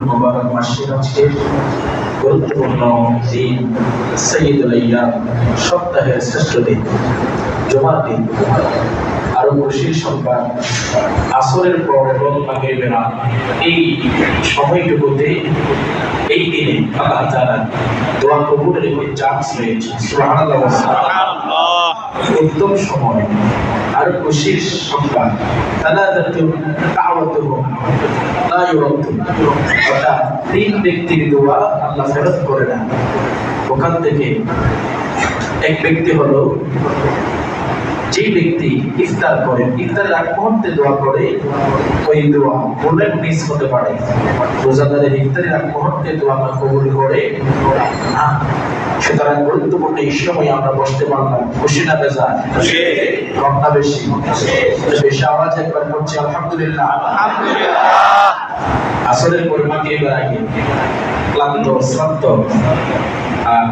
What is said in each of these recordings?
মোবারক মাসের আজকে গুরুত্বপূর্ণ দিন, সৈয়দুল আইয়াম, সপ্তাহের শ্রেষ্ঠ দিন, জমার দিন। আরও খুশির সংবাদ, আসরের পর এবং মাগরিবের এই সময়টুকুতে, এই দিনে আল্লাহ তাআলা দোয়া কবুলের একটি চান্স রয়েছে সুবহানাল্লাহ উত্তম সময় আর খুশির সংখ্যা তারা দাওয়াতুহুম লা ইউরাদ্দু অর্থাৎ তিন ব্যক্তির দোয়া আল্লাহ ফেরত করে না ওখান থেকে এক ব্যক্তি হলো যে ব্যক্তি ইফতার করে ইফতারের আগ মুহূর্তে দোয়া করে ওই দোয়া বললেন মিস হতে পারে। রোজাদারের ইফতারের আগ মুহূর্তে দোয়া কবুল করে না। সুতরাং গুরুত্বপূর্ণ এই সময় আমরা বসতে পারলাম। খুশি না বেজা খুশি। বেশি। বেশি আওয়াজ একবার করছি আলহামদুলিল্লাহ। আসরের পরিমাণকে এবার আগে? ক্লান্ত শ্রান্ত?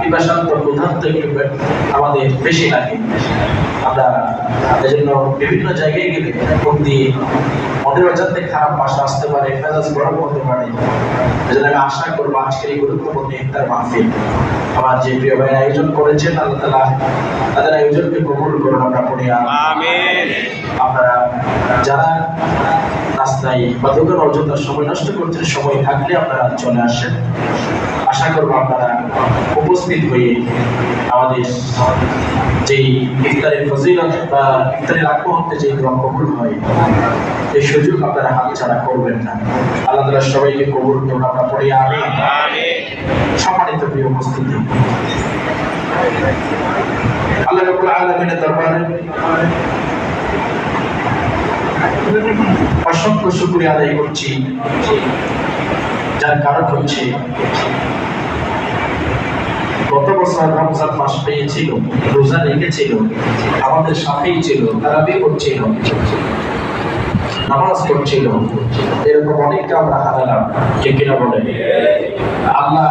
পিপাসান্ত ক্ষুধার্ত একটু আমাদের বেশি লাগে। আমরা এজন্য বিভিন্ন জায়গায় গেলে ফোন দিয়ে মনের অজান্তে খারাপ ভাষা আসতে পারে মেজাজ গরম হতে পারে। এজন্য আমি আশা করব আজকের এই গুরুত্বপূর্ণ ইফতার মাহফিল আমার যে প্রিয় ভাই আয়োজন করেছেন আল্লাহ তালা তাদের আয়োজনকে কবুল করুন আমরা পড়ি আপনারা যারা রাস্তায় বা দোকান অযথা সময় নষ্ট করছেন সময় থাকলে আপনারা চলে আসেন। আশা করব আপনারা উপস্থিত হয়ে আমাদের যেই ইফতারের ফজিলত বা ইফতারের আগ মুহূর্তে যে দোয়া কবুল হয় এই সুযোগ আপনারা হাত ছাড়া করবেন না। আল্লাহ তাআলা সবাইকে কবুল করুন আমরা পড়ি আমি সম্মানিত প্রিয় উপস্থিতি। আল্লাহ রাব্বুল আলামিনের দরবারে অসংখ্য শুকরিয়া আদায় করছি। যার কারণ হচ্ছে, গত বছর রমজান মাস পেয়েছিল, রোজা রেখেছিল, আমাদের সাথেই ছিল, তারাবি করছিল, নামাজ পড়ছিল। এরকম অনেককে আমরা হারালাম ঠিক কিনা বলে? আল্লাহ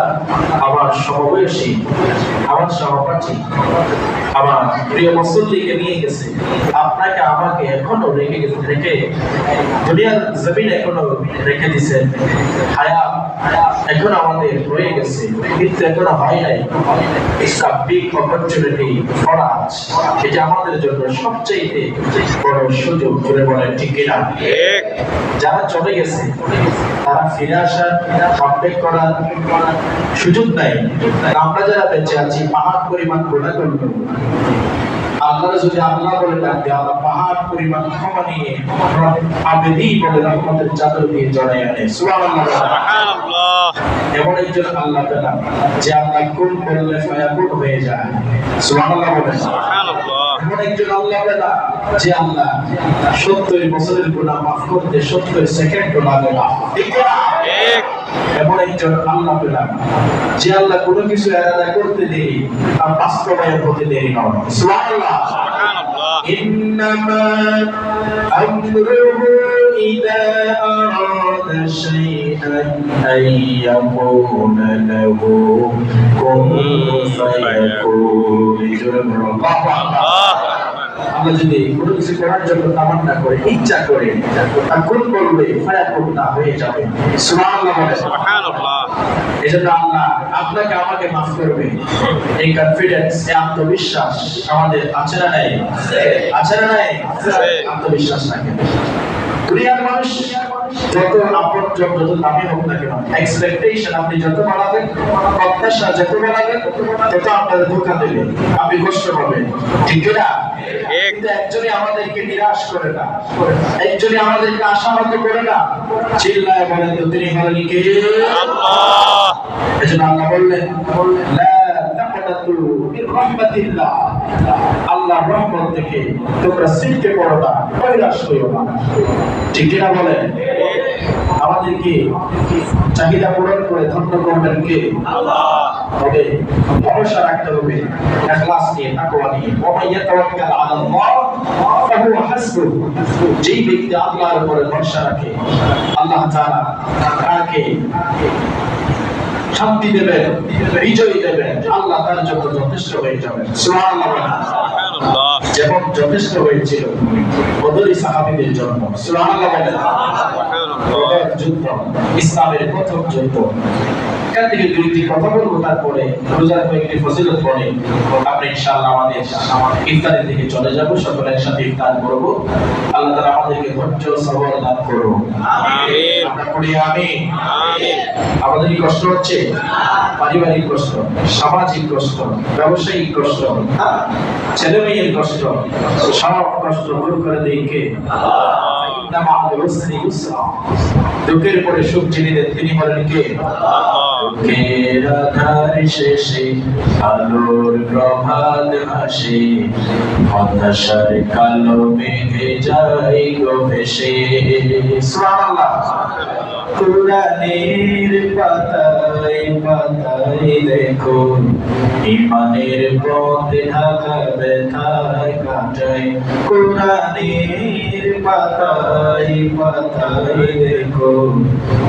আমার সমবয়সী, আমার সহপাঠী, আমার প্রিয় মুসল্লিকে নিয়ে গেছে। আপনাকে আমাকে এখনও রেখে রেখে দুনিয়ার জমিন এখনও রেখে হায়া এখন আমাদের রয়ে গেছে কিন্তু এখনও হয় নাই। বিগ অপরচুনিটি এটা আমাদের জন্য সবচেয়ে বড় সুযোগ করে বলেন ঠিক কিনা যারা চলে গেছে তারা ফিরে আসার করার সুযোগ নাই। আমরা যারা বেঁচে আছি পাহাড় পরিমাণ করব আল্লাহ যদি আল্লাহ বলে ডাকবে আল্লাহ পাহাড় পরিমাণ ক্ষমা নিয়ে আবেদি বলে রহমতের চাদর দিয়ে জড়াই আনে। সুবহানাল্লাহ। এমন একজন আল্লাহ যে আল্লাহ কোন করলে ফায়াকুন হয়ে যায়। সুবহানাল্লাহ সুবহানাল্লাহ। এমন একজন আল্লাহ বেলা যে আল্লাহ সত্তর বছরের গুণা মাফ করতে সত্তর সেকেন্ড লাগে না এমন একজন আল্লাহ পেলাম যে কোনো কিছু আলাদা করতে দেরি আর বাস্তবায়ন হতে দেরি নয় সুবহানাল্লাহ। إذا أراد شيئا أن يقول له كن فيكون الله أكبر আমরা যদি কোনো কিছু করার জন্য তামান্না করে ইচ্ছা করে তা কোন করবে ফায়াকুন না হয়ে যাবে সুবহানাল্লাহ বলে সুবহানাল্লাহ এজন্য আল্লাহ আপনাকে আমাকে মাফ করবে এই কনফিডেন্স এই আত্মবিশ্বাস আমাদের আছে না নাই আছে না নাই আত্মবিশ্বাস রাখে দুনিয়ার মানুষ যত আপন যত দামি হোক না কেন এক্সপেকটেশন আপনি যত বাড়াবেন প্রত্যাশা যত বাড়াবেন তত আপনার ধোকা দেবে আপনি কষ্ট পাবেন। ঠিক না? কিন্তু একজনই আমাদেরকে নিরাশ করে না একজনই আমাদেরকে আশাহত করে না চিল্লায় বলেন তো তিনি হলেন কে? আল্লাহ। এজন্য আল্লাহ বললেন আল্লাহর রহমত থেকে তোমরা সিটকে না না। ঠিক কিনা আমাদেরকে চাহিদা পূরণ করে ধন্য করবেন আল্লাহ তবে ভরসা রাখতে হবে ইখলাস নিয়ে নিয়ে। ফাহুয়া হাসবুহ যেই ব্যক্তি আল্লাহর উপরে ভরসা রাখে, আল্লাহ তাআলা তাকে শান্তি দেবেন বিজয় দেবেন আল্লাহ তার জন্য যথেষ্ট হয়ে যাবেন। যেমন যথেষ্ট হয়েছিল বদলি সাহাবিদের জন্য। বলেন। যুদ্ধ ইসলামের প্রথম যুদ্ধ। এখান থেকে দুইটি কথা বলব তারপরে রোজার কয়েকটি ফজিলত পড়ে। আমরা ইনশাআল্লাহ আমাদের ইফতারের দিকে চলে যাব সকলে একসাথে ইফতার করব। আল্লাহ তাআলা আমাদেরকে ধৈর্য সবর দান করুন। আমিন। আমরা পড়ি আমিন। আমিন। আমাদের কি কষ্ট হচ্ছে? পারিবারিক কষ্ট সামাজিক কষ্ট ব্যবসায়িক কষ্ট ছেলে মেয়ের কষ্ট সব কষ্ট দূর করে দেই কে? দুঃখের পরে সুখ যিনি দেন তিনি বলেন, কে? দুঃখের আধার শেষে আলোর প্রভাত হাসে হতাশার কালো মেঘে যাই গো ভেসে। সুবহানাল্লাহ। কোরআনের পাতায় পাতায় দেখো। ইমানের পথে ঢাকা ব্যথায় কাটায়। কোরআনের পাতায় পাতায় দেখো।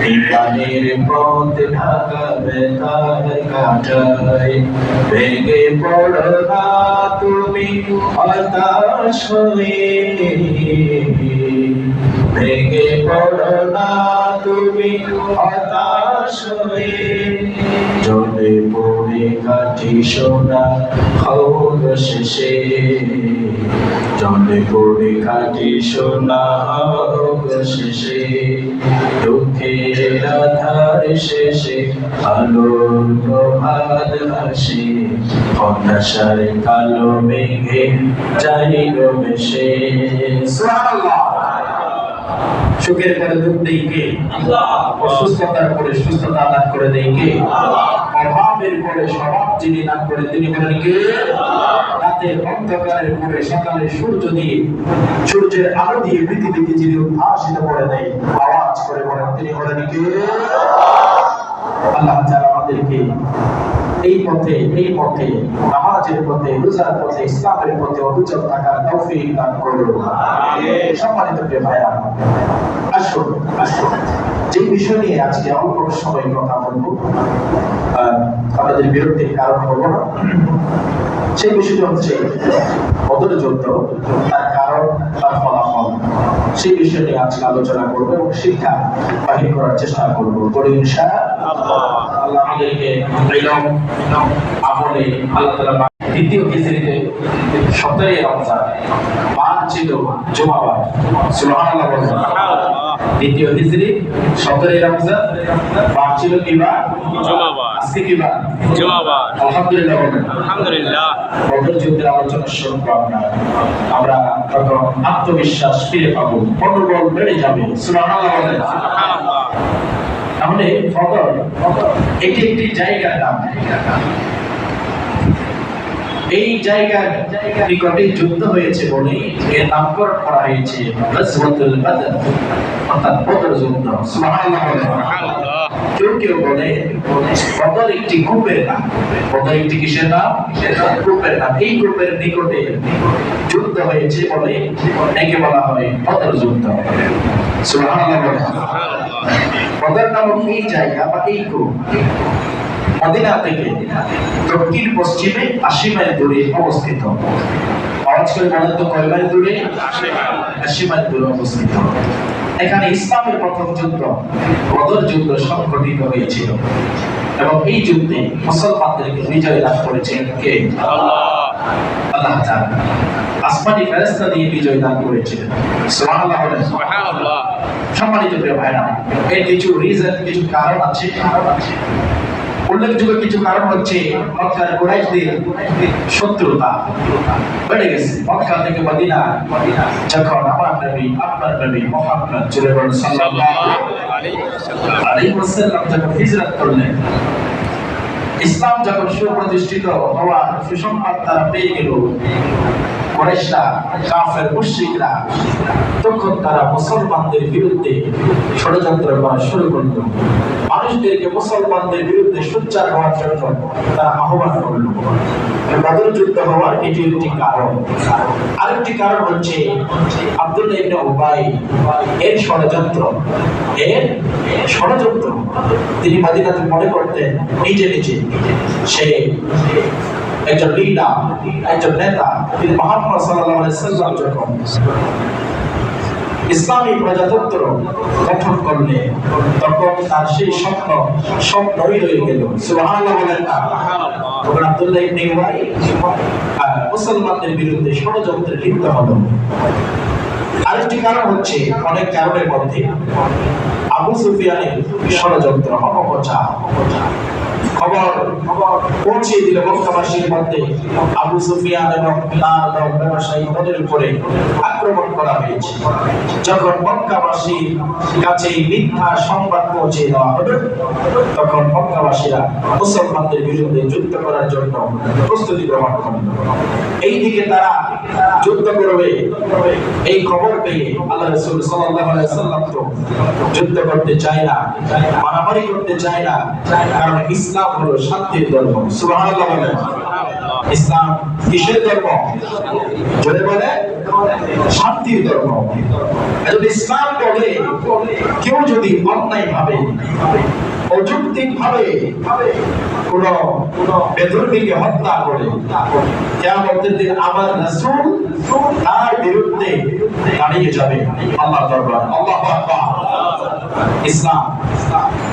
ইমানের পথে ঢাকা ব্যথায় কাটায়। ভেঙে পড়ো তুমি হতাশ হয়ে ভেঙে পড়ো না তুমি হতাশ হয়ে জলে পড়ে কাঠি সোনা খৌর শেষে। জলে পড়ে কাঠি সোনা খৌর শেষে। দুঃখের আধার শেষে আলোর প্রভাত হাসি হতাশার কালো মেঘে গো ভেসে। সুবহানাল্লাহ। সুখের পরে দুঃখ দেই কে? অসুস্থতার পরে সুস্থতা দান করে দেই কে? অভাবের পরে স্বভাব যিনি দান করে তিনি বলেন কে? রাতের অন্ধকারের পরে সকালে সূর্য দিয়ে সূর্যের আলো দিয়ে পৃথিবীকে যিনি উদ্ভাসিত করে দেয় আওয়াজ করে বলেন তিনি বলেন কে? আল্লাহ যারা আমাদেরকে এই পথে এই পথে নামাজের পথে রোজার পথে ইসলামের পথে অবিচল থাকার তৌফিক দান করুন। সম্মানিত ভাইরা আসুন আসুন। যে বিষয় নিয়ে আজকে অল্প সময় কথা বলব আমাদের বিরক্তির কারণ হব না। সেই বিষয়টা হচ্ছে বদর যুদ্ধ তার কারণ তার ফলাফল। সেই বিষয় নিয়ে আজকে আলোচনা করব এবং শিক্ষা বাহির করার চেষ্টা করব। করে ইনশা আল্লাহ আমাদেরকে ইলম আমলে আল্লাহ তালা দ্বিতীয় হিজরিতে সতেরোই রমজান বার ছিল জুমাবার, সুবহানাল্লাহ দ্বিতীয় হিজরি সতেরোই রমজান বার ছিল কি বার? আজকে কি বার? জুমাবার। আলহামদুলিল্লাহ আলহামদুলিল্লাহ। বদর যুদ্ধের আলোচনা শুরু আমরা। আমরা তখন আত্মবিশ্বাস ফিরে পাবো। মনোবল বেড়ে যাবে। সুবহানাল্লাহ তাহলে ফদর এটি একটি জায়গার নাম। এই জায়গার নিকটে যুদ্ধ হয়েছে বলে এর নামকরণ করা হয়েছে গজওয়াতুল বদর। অর্থাৎ বদর যুদ্ধ। সুবহানাল্লাহ। কেউ কেউ বলে বদর একটি গ্রুপের নাম। বদর একটি কিসের নাম? গ্রুপের নাম। এই গ্রুপের নিকটে যুদ্ধ হয়েছে বলে একে বলা হয় বদর যুদ্ধ। সুবহানাল্লাহ। বদর নামক এই জায়গা বা এই গ্রুপ মদিনা থেকে দক্ষিণ পশ্চিমে আশি মাইল দূরে অবস্থিত। আওয়াজ করে বলেন তো কয় মাইল দূরে? আশি মাইল। দূরে অবস্থিত। এখানে ইসলামের প্রথম যুদ্ধ বদর যুদ্ধ সংঘটিত হয়েছিল। এবং এই যুদ্ধে মুসলমানদেরকে বিজয় লাভ করেছেন কে? আল্লাহ। আল্লাহ তাআলা। আসমানি ফেরেশতা দিয়ে বিজয় দান করেছিলেন। সুবহানাল্লাহ সুবহানাল্লাহ। সম্মানিত প্রিয় ভাইরা এর কিছু রিজন কিছু কারণ আছে কারণ আছে? উল্লেখযোগ্য কিছু কারণ হচ্ছে মক্কার কুরাইশদের শত্রুতা। বেড়ে গেছে। মক্কা থেকে মদিনা, যখন আমার নবী, আপনার নবী মুহাম্মদ সাল্লাল্লাহু আলাইহি ওয়াসাল্লাম ইসলাম যখন সুপ্রতিষ্ঠিত হওয়ার সুসংবাদ তারা পেয়ে গেল। তখন তারা মুসলমানদের বিরুদ্ধে ষড়যন্ত্র করা শুরু করল। মানুষদেরকে মুসলমানদের বিরুদ্ধে সোচ্চার হওয়ার জন্য তারা আহ্বান যুদ্ধ হওয়ার এটি একটি কারণ। আরেকটি কারণ হচ্ছে এর ষড়যন্ত্র এর ষড়যন্ত্র তিনি মাদিনাতে মনে করতেন, নিজে নিজে সে একজন লিডার একজন নেতা মোহাম্মদ সাল্লাল্লাহু আলাইহি সাল্লাম যখন ইসলামী প্রজাতন্ত্র গঠন করলে তখন তার সেই স্বপ্ন স্বপ্নই রয়ে গেল। মুসলমানদের বিরুদ্ধে ষড়যন্ত্রে লিপ্ত হলো। আরেকটি কারণ হচ্ছে অনেক কারণের মধ্যে আবু সুফিয়ানের ষড়যন্ত্র অপপ্রচার। খবর পৌঁছে দিল মক্কাবাসীর মধ্যে। আবু সুফিয়ান এবং তার তাদের উপরে আক্রমণ করা হয়েছে। যখন মক্কাবাসীর কাছে মিথ্যা সংবাদ পৌঁছে দেওয়া হলো, তখন মক্কাবাসীরা মুসলমানদের বিরুদ্ধে যুদ্ধ করার জন্য প্রস্তুতি গ্রহণ করল। এইদিকে তারা যুদ্ধ করবে, এই খবর পেয়ে আল্লাহ রাসূল আলাইহি সাল্লাম তো যুদ্ধ করতে চায় না, মারামারি করতে চায় না, কারণ ইসলাম হলো শান্তির ধর্ম, সুবহানাল্লাহ ইসলাম কিসের ধর্ম? বলে বলে, শান্তির ধর্ম। ইসলাম বলে কেউ যদি অন্যায় ভাবে অযৌক্তিকভাবে কোন বেধর্মীকে হত্যা করে। কেমতের দিন আমার রাসূল তার বিরুদ্ধে দাঁড়িয়ে যাবে। আল্লাহ দরবার, আল্লাহ ইসলাম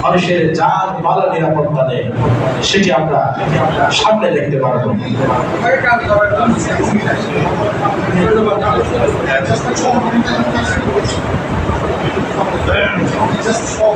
মানুষের যার ভালো নিরাপত্তা দেয়, সেটি আমরা সামনে দেখতে পারব। Just for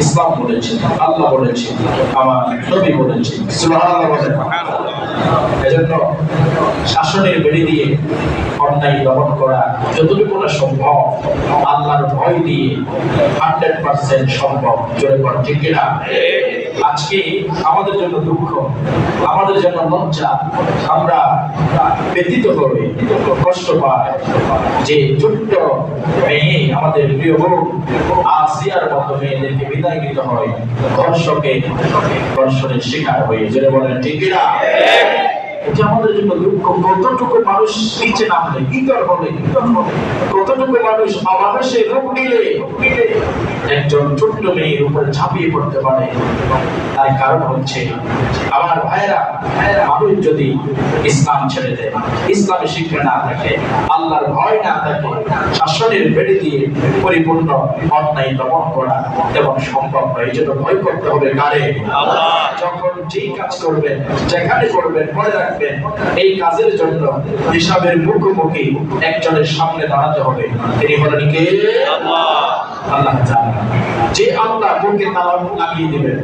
ইসলাম বলেছে আল্লাহ বলেছে আমার নবী বলেছে সুবহানাল্লাহ এজন্য শাসনের বেড়ে দিয়ে অন্যায় দমন করা যতটুকু না সম্ভব, আল্লাহর ভয় দিয়ে হান্ড্রেড পার্সেন্ট সম্ভব। জোরে ঠিক কিনা? আজকে আমাদের জন্য দুঃখ, আমাদের জন্য লজ্জা, আমরা ব্যতীত কষ্ট পাই যে ছোট্ট মেয়ে আমাদের প্রিয় বোন আসিয়ার মতো মেয়েদেরকে বিদায় নিতে হয়। ধর্ষকে ধর্ষণের শিকার হয়ে যেটা বলেন, ঠিক কিনা? এটা আমাদের জন্য দুঃখ। কতটুকু মানুষ নিচে নামলে ইতর হলে কতটুকু মানুষ অমানুষে রূপ নিলে? একজন ছোট্ট মেয়ের উপরে ঝাঁপিয়ে পড়তে পারে। তার কারণ হচ্ছে আমার ভাইরা মানুষ যদি ইসলাম ছেড়ে দেয় ইসলামে শিক্ষা না থাকে আল্লাহর ভয় না থাকে শাসনের বেড়ে দিয়ে পরিপূর্ণ অন্যায় দমন করা এবং সম্ভব নয় এই জন্য ভয় করতে হবে কারে? আল্লাহ। যখন যেই কাজ করবেন যেখানে করবেন মনে রাখবেন এই কাজের জন্য হিসাবের মুখোমুখি একজনের সামনে দাঁড়াতে হবে। তিনি হলেন কে? আল্লাহ। যে আল্লাহ তালা লাগিয়ে দিবেন।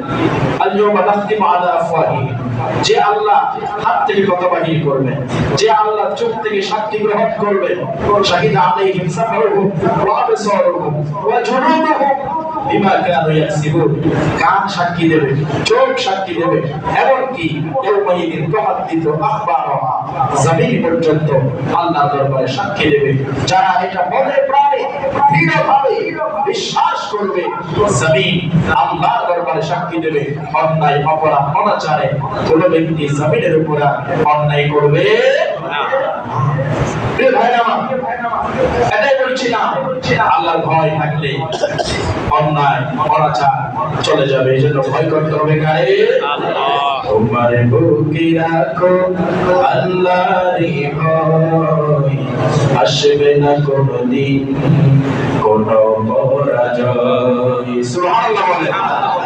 যে আল্লাহ হাত থেকে কথা বাহির করবেন যে আল্লাহ চোখ থেকে সাক্ষী গ্রহণ শাহিদ ওয়া আবসারুহুম ওয়া জুনুদুহুম বিমা কানু ইয়াকসিবুন কান সাক্ষী দেবে, চোখ সাক্ষী দেবে, এমনকি ইয়াউমাইদিন তুহাদ্দিথু আখবারহা জমিন পর্যন্ত আল্লাহ দরবারে সাক্ষী দেবে। যারা এটা মনে প্রাণে, দৃঢ়ভাবে বিশ্বাস করবে, জমিন আল্লাহ দরবারে সাক্ষী দেবে, অন্যায়, অপরাধ, অনাচারে কোন ব্যক্তি জমিনের উপর অন্যায় করবে না। বলছি না, আল্লাহর ভয় থাকলে অন্যায়, অনাচার চলে যাবে, এই জন্য ভয় করতে হবে কারে? তোমার বুকে রাখো, আল্লাহরই ভয়। আসবে না কোনদিন কোন পরাজয়। সুবহানাল্লাহ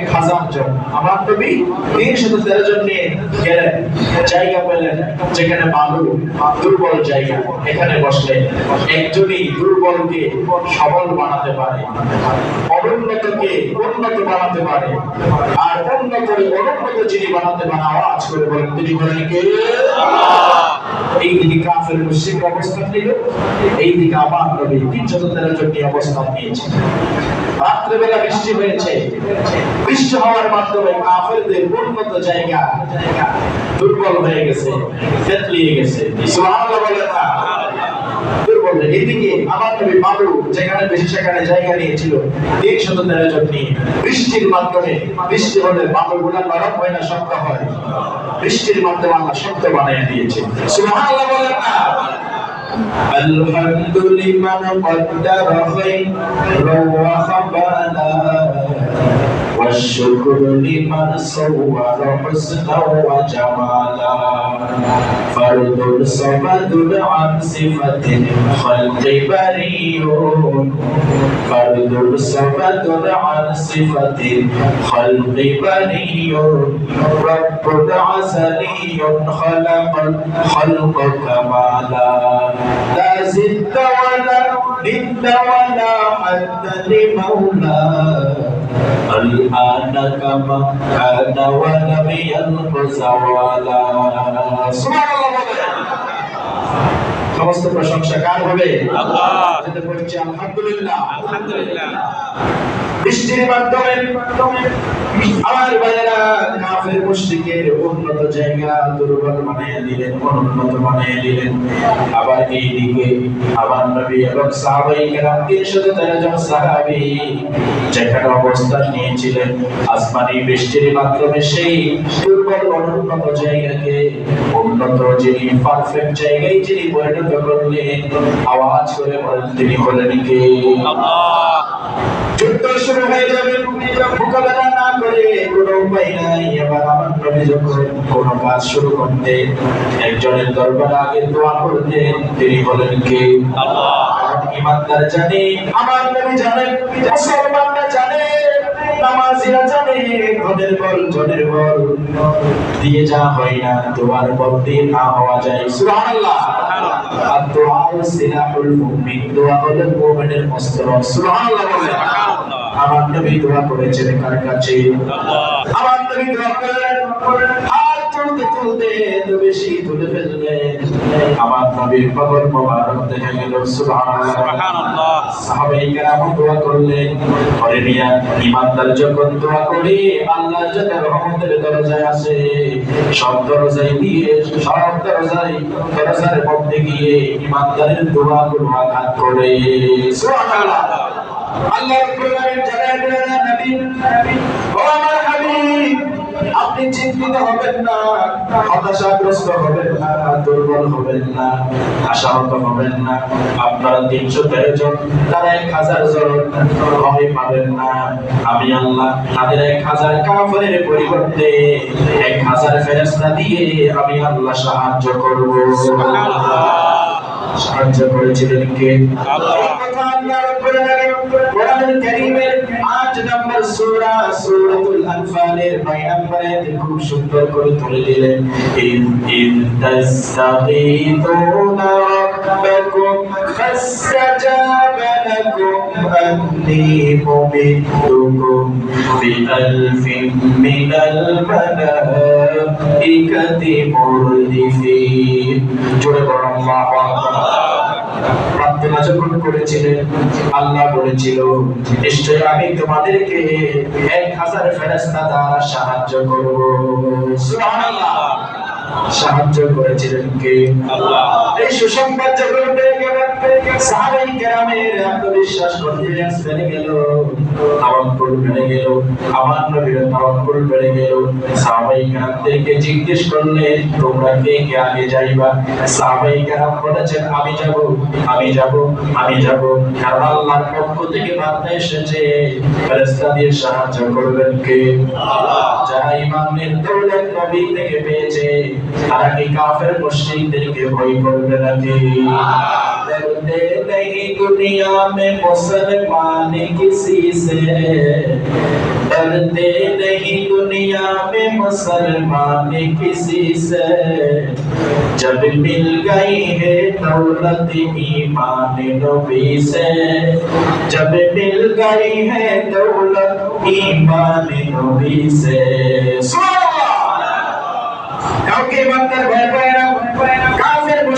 এক হাজার জন। আমার নবী তিনশত তেরো জন নিয়ে গেলেন। জায়গা পেলেন, যেখানে বালু দুর্বল জায়গা। এখানে বসলে একজনই দুর্বলকে সবল বানাতে পারে, অনুন্নতকে উন্নত বানাতে পারে, আর উন্নত অনুন্নত যিনি বানাতে পারে আওয়াজ করে বলেন, তিনি বলেন কে? এই দিকে কাফের মুশরিক অবস্থান নিল। এই দিকে আমার নবী তিনশত তেরো জন নিয়ে অবস্থান নিয়েছে রাত্রেবেলা বৃষ্টি হয়েছে। বৃষ্টি হওয়ার মাধ্যমে কাফেরদের উন্নত জায়গা দুর্বল হয়ে গেছে থেতলিয়ে গেছে সুবহানাল্লাহ বলেন না দুর্বল হয়ে- এইদিকে আমার নবী বাবু যেখানে বেশি সেখানে জায়গা নিয়েছিল তিনশত তেরো জন নিয়ে বৃষ্টির মাধ্যমে বৃষ্টি হলে বাবুগুলা নরম হয় না শক্ত হয় বৃষ্টির মাধ্যমে আল্লাহ শক্ত বানিয়ে দিয়েছে সুবহানাল্লাহ বলেন না الحمد لمن قدر خيرا وخبالا والشكر لمن صور حسنا وجمالا. فرد صمد عن صفة خلق بريء. فرد صمد عن صفة خلق بريء. رب عسلي خلق الخلق كمالا. لا زد ولا ند ولا حد لمولى الآن كما كان ولم يلق زوالا سبحان الله সমস্ত প্রশংসা কার হবে? আল্লাহ। যেটা বলছি আলহামদুলিল্লাহ। আলহামদুলিল্লাহ। বৃষ্টির মাধ্যমে আমার ভাইয়েরা কাফের মুশরিকের উন্নত জায়গা দুর্বল বানিয়ে দিলেন অনুন্নত বানিয়ে দিলেন। আবার এই দিকে আমার নবী এবং সাহাবাই কেরাম তিনশত তেরো সাহাবি যেখানে অবস্থান নিয়েছিলেন। আসমানি বৃষ্টির মাধ্যমে সেই দুর্বল অনুন্নত জায়গাকে উন্নত যিনি পারফেক্ট জায়গায় যিনি পরিণত করলেন আওয়াজ করে বলেন তিনি বলেন কে? যুদ্ধ শুরু হয়ে যাবে মোকাবেলা না করে কোনো উপায় নাই। এবার আমার নবী যখন কোন কাজ শুরু করতে একজনের দরবার আগে দোয়া করতেন তিনি বলেন কে? ইমানদার জানে আমার নবী জানেন মুসলমানরা জানে। নামাজিরা জানে ধনের বল জনের বল। দিয়ে যা হয় না দোয়ার বল দিয়ে না হওয়া যায়। সুবহানাল্লাহ। আর দোয়া সিলাহুল মুমিন দোয়া হলো মুমিনের অস্ত্র সুবহানাল্লাহ বলেন। আমার নবী দোয়া করেছেন কার কাছে? আমার নবী দোয়া করলেন হাত তুলতে তুলতে বেশি তুলে ফেললেন আমার নবীর কবর মোবারক দেখা গেল সুবহানাল্লাহ। সুবহানাল্লাহ। সাহাবাই কেরাম দোয়া করলেন পরে নিয়া ইমানদার যখন দোয়া করে আল্লাহ যত রহমতের দরজায় আসে সব দরজায় দিয়ে সব দরজায় দরজার মধ্যে গিয়ে ইমানদারের দোয়া গুলো আঘাত করে। সুবহানাল্লাহ। আল্লাহ রাব্বুল আলামিন জানায় দিলেন নবী ও আমার হাবিব আপনি চিন্তিত হবেন না, হতাশাগ্রস্ত হবেন না, দুর্বল হবেন না, আশাহত হবেন না। আপনারা তিনশো তেরো জন, তারা এক হাজার জন পাবেন না। আমি আল্লাহ তাদের এক হাজার কাফের পরিবর্তে এক হাজার ফেরেশতা দিয়ে আমি আল্লাহ সাহায্য করব। সাহায্য করেছিলেন কে? আল্লাহ। সূরা, সূরাতুল আনফালের 9 নম্বর আয়াতে খুব সুন্দর করে তুলে দিলেন। ইন ইন মুরদিফিন। জোরে বলুন, আল্লাহু প্রার্থনা করেছিলেন। আল্লাহ বলেছিল নিশ্চয় আমি তোমাদেরকে এক হাজার ফেরেস্তা দ্বারা সাহায্য করব। সুবহানাল্লাহ। সাহায্য করেছিলেন কে? এই সুসংবাদ যখন পেয়ে গেলেন সাহাবাই কেরামের আত্মবিশ্বাস কনফিডেন্স বেড়ে গেল তাওয়াক্কুল বেড়ে গেল আমার নবীর তাওয়াক্কুল বেড়ে গেল। সাহাবাই কেরামদেরকে জিজ্ঞেস করলেন তোমরা কে? কে আগে যাইবা? সাহাবাই কেরাম বলেছেন আমি যাব আমি যাব আমি যাব। কারণ আল্লাহর পক্ষ থেকে বার্তা এসেছে ফেরেশতা দিয়ে সাহায্য করবেন কে? যারা ইমানের দৌলত নবী থেকে পেয়েছে তারা কি কাফের মুশরিকদেরকে ভয় করবে নাকি डरते नहीं दुनिया में मुसलमान किसी से डरते नहीं दुनिया में मुसलमान किसी से जब मिल गई है दौलत ईमान नबी से जब मिल गई है दौलत ईमान नबी से কাউকে ইমানদার ভয় পায় না কাফের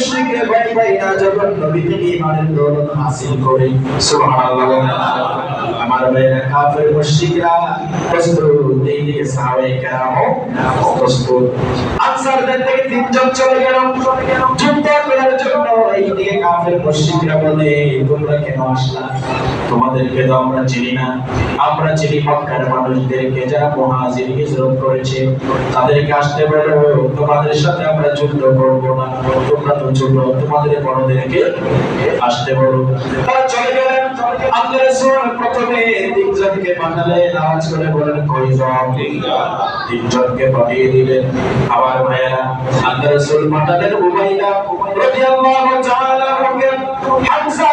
মুশরিকরে ভয় পায় না যখন নবী থেকে ইমানের দৌলত হাসিল করে, সুবহানাল্লাহ আমার কাফের মুশরিকরা প্রস্তুত এই দিকে সাহাবায়ে কেরামও প্রস্তুত। আনসারদের থেকে তিনজন চলে গেল। যুদ্ধ করার জন্য এই দিকে কাফের মুশরিকরা বলে, তোমরা কেন আসলা? তোমাদেরকে তো আমরা চিনি না। আমরা চিনি মক্কার মানুষদেরকে যারা মুহাজির হিজরত করেছে। তাদেরকে আসতে বলো, তোমাদের সাথে আমরা যুদ্ধ করব না। তোমরা তো ছোট তোমাদের বড়দেরকে আসতে বলো। তারা চলে গেলেন আল্লাহ রাসূল প্রথমে তিনজনকে পাঠালেন আওয়াজ করে বলেন যাও তিনজনকে পাঠিয়ে দিলেন। আবার ভাইয়েরা আল্লাহ রাসূল পাঠালেন উমাইয়া রাদিয়াল্লাহু তাআলা আনহু, হামজা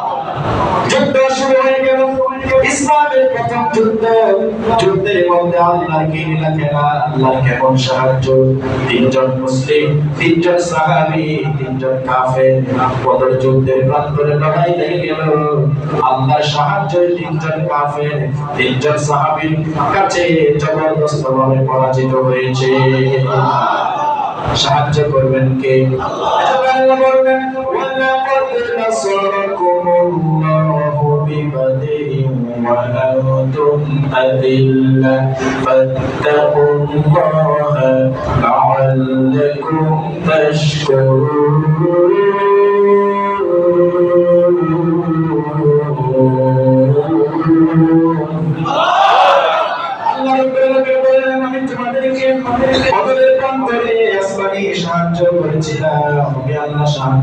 যুদ্ধ শুরু হয়ে গেল। ইসলামের প্রথম যুদ্ধ। যুদ্ধের মধ্যে আল্লাহর কি লীলা খেলা আল্লাহর কেমন সাহায্য? তিনজন মুসলিম তিনজন সাহাবী তিনজন কাফের। বদর যুদ্ধের প্রান্তরে লড়াই লেগে গেল। আল্লাহর সাহায্য তিনজন কাফের তিনজন সাহাবীর কাছে জবরদস্ত ভাবে পরাজিত হয়েছে। সাহায্য করবেন কে? আল্লাহ। নাসারাকুমুল্লাহু বিবাদরিন ওয়া আনতুম আদিল্লা ফাত্তাকুল্লাহা লাআল্লাকুম তাশকুরুন